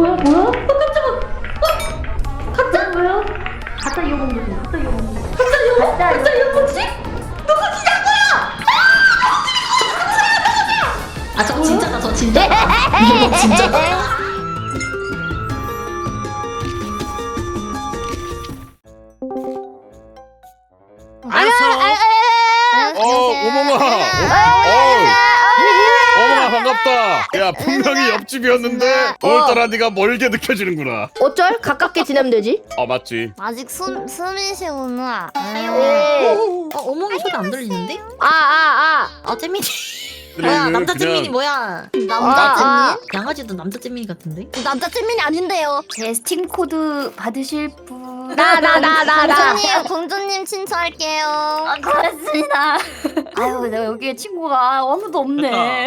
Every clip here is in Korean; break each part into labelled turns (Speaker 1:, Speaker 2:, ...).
Speaker 1: 보여 보여? 야
Speaker 2: 분명히 옆집이었는데 오늘따라 네가 멀게 느껴지는구나.
Speaker 3: 어쩔? 가깝게 지내면 되지.
Speaker 2: 아 맞지.
Speaker 4: 아직 숨 숨이시구나.
Speaker 3: 네.
Speaker 5: 어 어머니 소리 안 들리는데?
Speaker 3: 아, 아,
Speaker 5: 아 잼민이. 뭐야 남자 잼민이 뭐야?
Speaker 4: 남자
Speaker 3: 아,
Speaker 4: 잼민?
Speaker 5: 양아지도 남자 잼민이 같은데?
Speaker 4: 남자 잼민이 아닌데요.
Speaker 1: 제 스팀 코드 받으실 분.
Speaker 3: 아. 나, 나, 나, 나, 나.
Speaker 4: 공주님 공주님 친추할게요.
Speaker 1: 아, 고맙습니다. 아유, 내가 여기에 친구가 아무도 없네.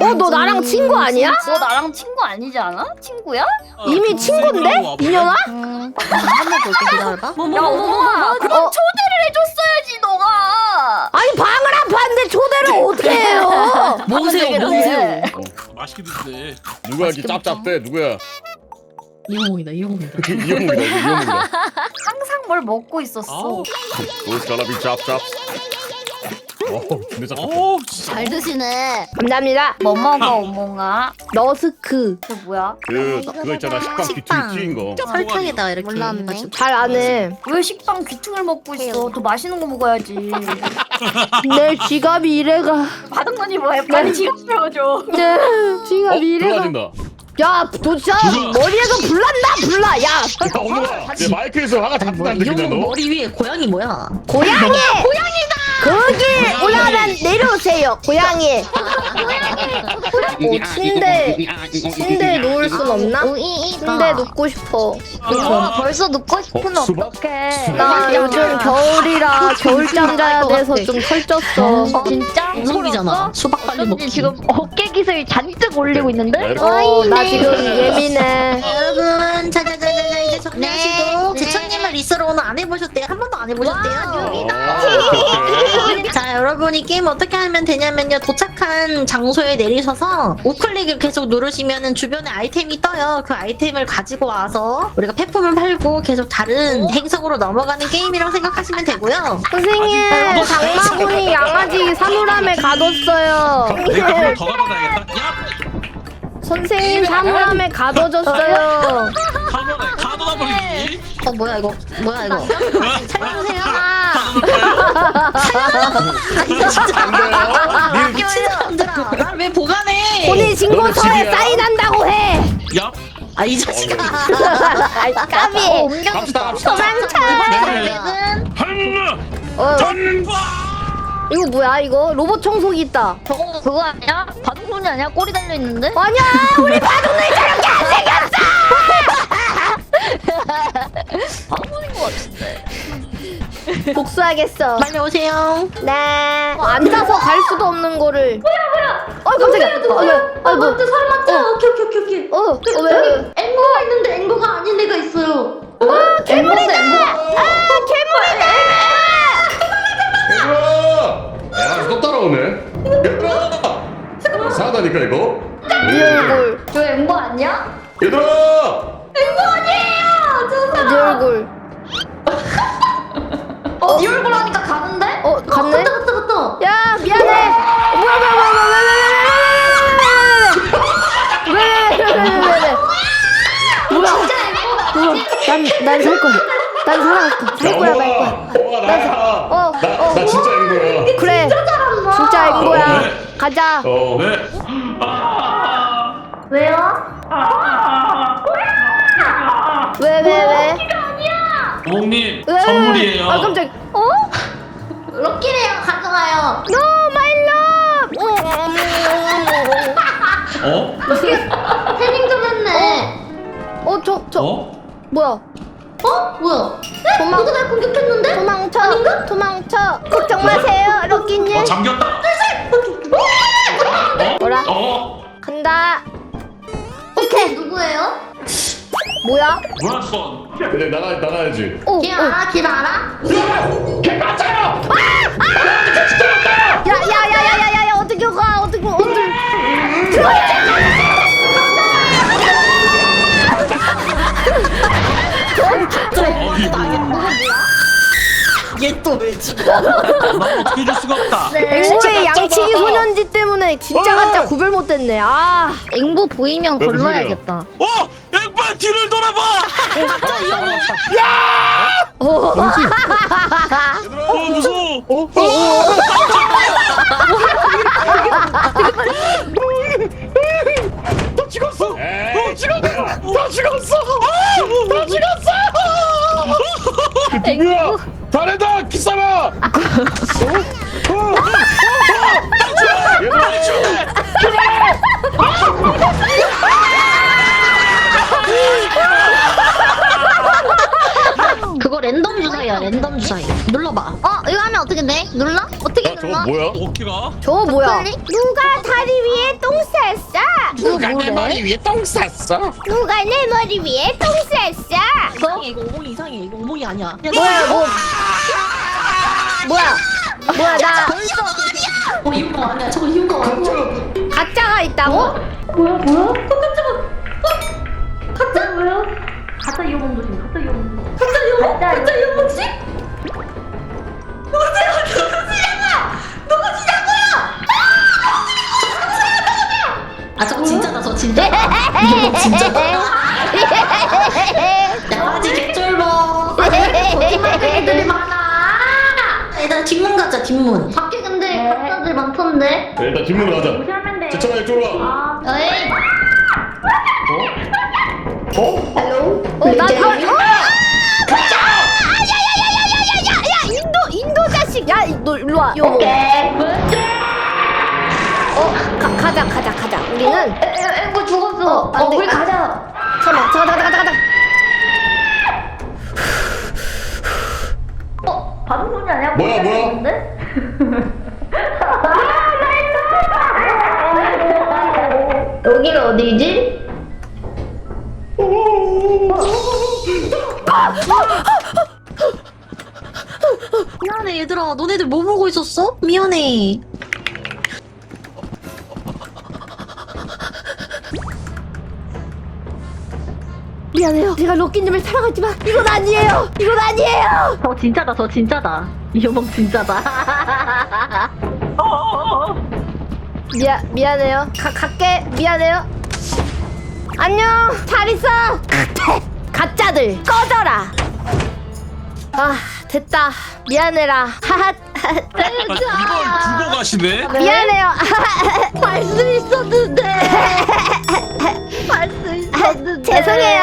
Speaker 3: 어, 너 나랑 친구 아니야?
Speaker 1: 너 나랑 친구 아니지 않아? 친구야?
Speaker 3: 이미 친구인데? 이년아?
Speaker 4: 음.
Speaker 5: 한번 볼게 기다려봐.
Speaker 1: 뭐, 뭐, 뭐, 뭐, 뭐, 그럼
Speaker 3: 어.
Speaker 1: 초대를 해줬어야지, 너가.
Speaker 3: 아니, 방을 안 봤는데 초대를 어떻게 해요?
Speaker 5: 몽세요 몽세요.
Speaker 6: 맛있게 드세요.
Speaker 2: 누가 이렇게 짭짭대? 누구야?
Speaker 5: 이용이다 이용이다.
Speaker 2: 이용이다 이거 이용이다.
Speaker 1: 항상 뭘 먹고 있었어.
Speaker 6: 아우,
Speaker 2: Who's gonna be 짭짭? 어 근데
Speaker 6: 진짜.
Speaker 4: 잘 드시네.
Speaker 3: 감사합니다.
Speaker 1: 뭐 먹어, 오몽아?
Speaker 3: 너스크.
Speaker 1: 그 뭐야?
Speaker 2: 그 그거 있잖아 식빵
Speaker 5: 식빵.
Speaker 2: 귀퉁이 튀인 거.
Speaker 5: 설탕에다 이렇게
Speaker 4: 몰랐네.
Speaker 5: 해가지고.
Speaker 3: 잘 안 해.
Speaker 1: 왜 식빵 귀퉁을 먹고 있어? 더 맛있는 거 먹어야지.
Speaker 3: 내 지갑이 이래가.
Speaker 1: 바닥만이 뭐해? 빨리 지갑 들어줘.
Speaker 3: 네,
Speaker 2: 어
Speaker 3: 지갑이 이래가.
Speaker 2: 들어가진다.
Speaker 3: 야, 도대체 머리에서 불난다, 불나. 야,
Speaker 2: 야 엄마 내 마이크에서 화가 다
Speaker 5: 뭐야
Speaker 2: 난데
Speaker 5: 이용
Speaker 2: 그냥 너.
Speaker 5: 머리 위에 고양이 뭐야?
Speaker 3: 고양이! 고양이다! 거기 올라가면 내려오세요, 고양이. 어, 침대, 침대에 누울 순 없나? 침대에 눕고 싶어.
Speaker 4: 어, 벌써 눕고 싶으면
Speaker 2: 어, 수박?
Speaker 4: 어떡해.
Speaker 3: 나 요즘 겨울이라 겨울잠 자야 돼서 좀 설쪘어.
Speaker 4: 진짜?
Speaker 5: 우성이잖아. 수박 빨리 먹기.
Speaker 4: 지금 어깨 기술 잔뜩 올리고 있는데?
Speaker 2: 야, 이렇게
Speaker 3: 어, 나 지금 예민해.
Speaker 5: 여러분 자자자자자 이제 정리하시고
Speaker 4: 네.
Speaker 5: 제천님을 리스로 오늘 안 해보셨대요? 한 번도 안 해보셨대요?
Speaker 2: 어.
Speaker 5: 자 여러분이 게임 어떻게 하면 되냐면요 도착한 장소에 내리셔서 우클릭을 계속 누르시면은 주변에 아이템이 떠요 그 아이템을 가지고 와서 우리가 폐품을 팔고 계속 다른 행성으로 넘어가는 게임이라고 생각하시면 되고요
Speaker 3: 선생님, 장마군이 양아지 사물함에 가뒀어요.
Speaker 6: 내가 한번 더 가봐야겠다. 야,
Speaker 3: 선생님 사물함에 가둬졌어요.
Speaker 6: 가봐라. 가 둬다 버리기.
Speaker 5: 어 뭐야 이거 뭐야 이거 살려주세요
Speaker 2: 니
Speaker 5: 미친 사람들아 날 왜 보관해
Speaker 3: 본인 신고서에
Speaker 2: 집이야.
Speaker 3: 사인한다고 해.
Speaker 6: 야,
Speaker 5: 아 이 자식아
Speaker 3: 아이, 까비.
Speaker 2: 갑시다 갑시다.
Speaker 5: 이번에는
Speaker 6: 한나,
Speaker 3: 어,
Speaker 6: 전과.
Speaker 3: 이거 뭐야 이거? 로봇 청소기 있다.
Speaker 4: 저거 그거 아니야? 바둑손이 아니야? 꼬리 달려 있는데?
Speaker 3: 아니야, 우리 바둑놀이 저렇게
Speaker 4: 안바 둑손인 것 같은데.
Speaker 3: 복수하겠어.
Speaker 5: 빨리 오세요
Speaker 3: 네. 어, 앉아서 갈 수도 없는 거를. 뭐야 뭐야? 어 깜짝이야. 어, 왜? 아 뭐?
Speaker 1: 사람 맞죠? 오케이, 오케이, 오케이, 오케이.
Speaker 3: 어, 어 왜? 왜?
Speaker 1: 앵보가 있는데 앵보가 아닌 애가 있어요.
Speaker 3: 아 괴물이다. 아 괴물이다.
Speaker 2: 얘들아! 야, 또 따라오네. 얘들아! 이상하다니까 이거.
Speaker 3: 네 얼굴.
Speaker 1: 저 앵보 아니야?
Speaker 2: 얘들아!
Speaker 3: 네 얼굴.
Speaker 1: 어, 네 얼굴 하니까 가는데?
Speaker 3: 어 갔네.
Speaker 1: 갔다, 갔다, 갔다.
Speaker 3: 야 미안해. 뭐야 뭐야 뭐야 뭐야 뭐야 뭐야 뭐야 뭐야 난난 살 거야. 난 살아갈 거야. 살 거야 말 거야.
Speaker 2: 어, 나야.
Speaker 3: 어,
Speaker 2: 나,
Speaker 3: 어.
Speaker 2: 나 진짜 앵보야.
Speaker 3: 그래. 진짜 앵보야. 가자.
Speaker 2: 어.
Speaker 6: 네.
Speaker 1: 왜요?
Speaker 3: 왜 왜 왜?
Speaker 6: 어머님,
Speaker 3: 왜?
Speaker 6: 선물이에요.
Speaker 3: 아 깜짝. 어?
Speaker 1: 럭키래요, 가져가요.
Speaker 3: No my love.
Speaker 6: 어?
Speaker 1: 태닝 좀 했네.
Speaker 3: 어 저 저
Speaker 6: 어?
Speaker 3: 뭐야?
Speaker 1: 어? 뭐야?
Speaker 3: 도망
Speaker 1: 누가 날 공격했는데?
Speaker 3: 도망쳐. 도망쳐. 걱정 마세요, 럭키님.
Speaker 6: 어, 잠겼다.
Speaker 3: 뭐라?
Speaker 6: 어?
Speaker 3: 간다.
Speaker 1: 오케이. 누구예요?
Speaker 3: 뭐야?
Speaker 6: son?
Speaker 2: 그래 나가 나가야지.
Speaker 3: 어, 오,
Speaker 1: 어.
Speaker 3: 아! 아!
Speaker 1: 야, 길 알아? 야! 걔 맞잖아!
Speaker 3: 야! 진짜 맞다! 야, 야, 야, 야, 야, 야, 어떻게 가? 어떻게 어떻게?
Speaker 5: 얘또왜 죽어?
Speaker 6: 넌 어떻게 해줄 수가 없다. 네.
Speaker 3: 앵보의 양치 소년지 때문에 진짜 가짜 어. 구별 못했네. 아,
Speaker 4: 앵보 보이면 걸러야겠다.
Speaker 6: 어! 양반 뒤를 돌아봐!
Speaker 3: 오,
Speaker 6: 어 무서워!
Speaker 2: 너 죽었어. 너 죽었어. 너 죽었어. 너 죽었어. 누구야? 잘해다 기사마. 어? 어? 어? 어? 얘들아.
Speaker 5: 그거 랜덤 주사야 랜덤 주사야. 눌러봐.
Speaker 4: 어 이거 하면 어떻게 돼? 눌러? 어떻게
Speaker 2: 야, 저거
Speaker 4: 눌러?
Speaker 2: 뭐야?
Speaker 6: 어깨가?
Speaker 3: 저거 뭐야?
Speaker 4: 클릭?
Speaker 3: 누가 다리 위에 똥 쌌어?
Speaker 2: 누가 내 머리 위에 똥 쌌어?
Speaker 3: 누가 내 머리 위에 똥 쌌어?
Speaker 5: 이상해 이거 오봉 이상해 이거 오봉이 아니야.
Speaker 3: 뭐야, 뭐? 뭐야? 뭐야, 나
Speaker 5: 어 이거 아니야. 저거 이거 아니야.
Speaker 3: 가짜가 있다고?
Speaker 1: 뭐야 뭐야? 가짜 뭐야? 가짜 이호봉 조심. 가짜 조심. 가짜 이호봉? 가짜 씨?
Speaker 5: 이거 진짜다. 양아지 개쫄보.
Speaker 1: 거짓말 애들이 많아.
Speaker 5: 일단 뒷문 가자 뒷문.
Speaker 4: 밖에 근데 가짜들 많던데.
Speaker 2: 네, 일단 뒷문으로 가자.
Speaker 1: 돼.
Speaker 2: 제청아 이쪽으로 와.
Speaker 1: 아,
Speaker 4: 에이
Speaker 3: 어, 나 다. 어! 가짜! 야야야야야야야야! 인도 인도 자식! 야, 너 일로 와. 요. 어, 가, 가자, 가자, 가자. 우리는
Speaker 1: 앵보 죽었어.
Speaker 3: 어, 안 돼.
Speaker 1: 우리
Speaker 3: 아.
Speaker 1: 가자.
Speaker 3: 잠깐만, 잠깐, 잠깐, 잠깐, 잠깐.
Speaker 1: 어, 받은 소리 아니야?
Speaker 2: 뭐야, 뭐야?
Speaker 1: 있는데? 여기가 어디지?
Speaker 5: 미안해 얘들아. 너네들 뭐 보고 있었어? 미안해.
Speaker 3: 미안해요. 제가 럭키님을 사랑하지만 이건 아니에요. 이건 아니에요.
Speaker 5: 저 진짜다 저 진짜다. 이호봉 진짜다.
Speaker 3: 미안 미안해요. 가 갈게. 미안해요. 안녕. 잘 있어. 가짜들 꺼져라. 아 됐다. 미안해라. 하하.
Speaker 6: 아, 이걸 두고 가시네?
Speaker 3: 미안해요.
Speaker 5: 할수 있었는데. 할수 있었는데.
Speaker 3: 죄송해요.